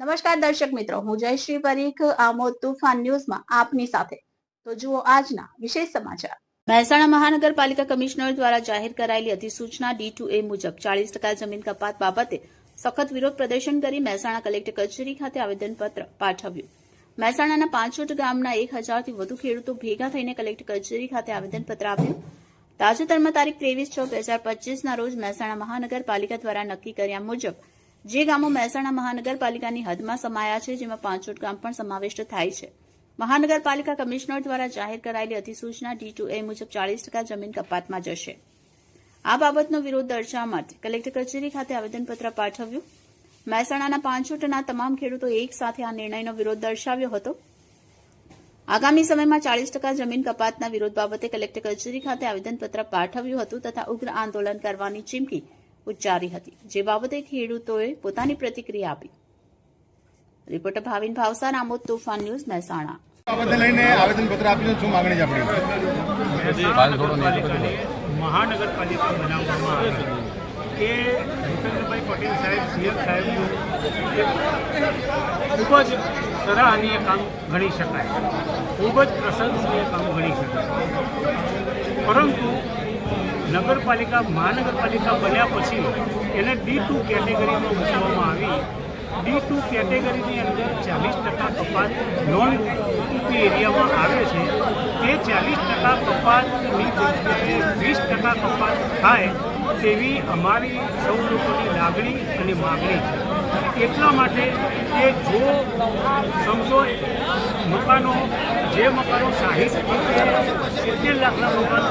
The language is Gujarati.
નમસ્કાર દર્શક મિત્રો, હું જયશ્રી પરીખ, આમોદ તુફાન ન્યૂઝમાં આપની સાથે. તો જુઓ આજના વિશેષ સમાચાર. મહેસાણા મહાનગરપાલિકા કમિશનર દ્વારા જાહેર કરાયેલી અધિસૂચના ડી ટુ એ મુજબ ચાલીસ ટકા જમીન કપાત બાબતે સખત વિરોધ પ્રદર્શન કરી મહેસાણા કલેક્ટર કચેરી ખાતે આવેદનપત્ર પાઠવ્યું. મહેસાણાના પાંચોટ ગામના એક હજારથી વધુ ખેડૂતો ભેગા થઈને કલેક્ટર કચેરી ખાતે આવેદનપત્ર આપ્યું. તાજેતરમાં તારીખ ત્રેવીસ છ બે હજાર પચીસના રોજ મહેસાણા મહાનગરપાલિકા દ્વારા નક્કી કર્યા મુજબ જે ગામો મહેસાણા મહાનગરપાલિકાની હદમાં સમાયા છે, જેમાં પાંચોટ ગામ પણ સમાવિષ્ટ થાય છે. મહાનગરપાલિકા કમિશનર દ્વારા જાહેર કરાયેલી અધિસૂચના ડી ટુ એ મુજબ ચાલીસ ટકા જમીન કપાતમાં જશે. આ બાબતનો વિરોધ દર્શાવવા માટે કલેક્ટર કચેરી ખાતે આવેદનપત્ર પાઠવ્યું. મહેસાણાના પાંચોટના તમામ ખેડૂતો એક સાથે આ નિર્ણયનો વિરોધ દર્શાવ્યો હતો. આગામી સમયમાં ચાલીસ ટકા જમીન કપાતના વિરોધ બાબતે કલેક્ટર કચેરી ખાતે આવેદનપત્ર પાઠવ્યું હતું તથા ઉગ્ર આંદોલન કરવાની ચીમકી ઉચ્ચારી હતી. જે બાબતે ખેડૂતોએ પોતાની પ્રતિક્રિયા આપી. રિપોર્ટર ભાવિન ભાવસા આમોદ તોફાન ન્યૂઝ મહેસાણા. બાબતે લઈને આવેદનપત્ર આપ્યું છે. શું માગણી છે આપણી? મહાનગરપાલિકા બનાવવામાં આવે છે કે ભૂપેન્દ્રભાઈ પટેલ સાહેબ સીએમ સાહેબનું ખૂબ જ સરાહનીય કામ ગણી શકાય. ખૂબ જ પ્રશંસનીય કામ ગણી શકાય. પરંતુ નગરપાલિકા, મહાનગરપાલિકા બન્યા પછી એને ડી ટુ કેટેગરીમાં મૂકવામાં આવી. ડી ટુ કેટેગરીની અંદર ચાલીસ ટકા કપાત નોન યુપી એરિયામાં આવે છે. તે ચાલીસ ટકા કપાતની જગ્યાએ વીસ ટકા કપાત થાય તેવી અમારી સૌ લોકોની લાગણી અને માગણી છે. એટલા માટે કે જો સમજો, મકાનો, જે મકાનો સાહીઠ સિત્તેર લાખના મકાનો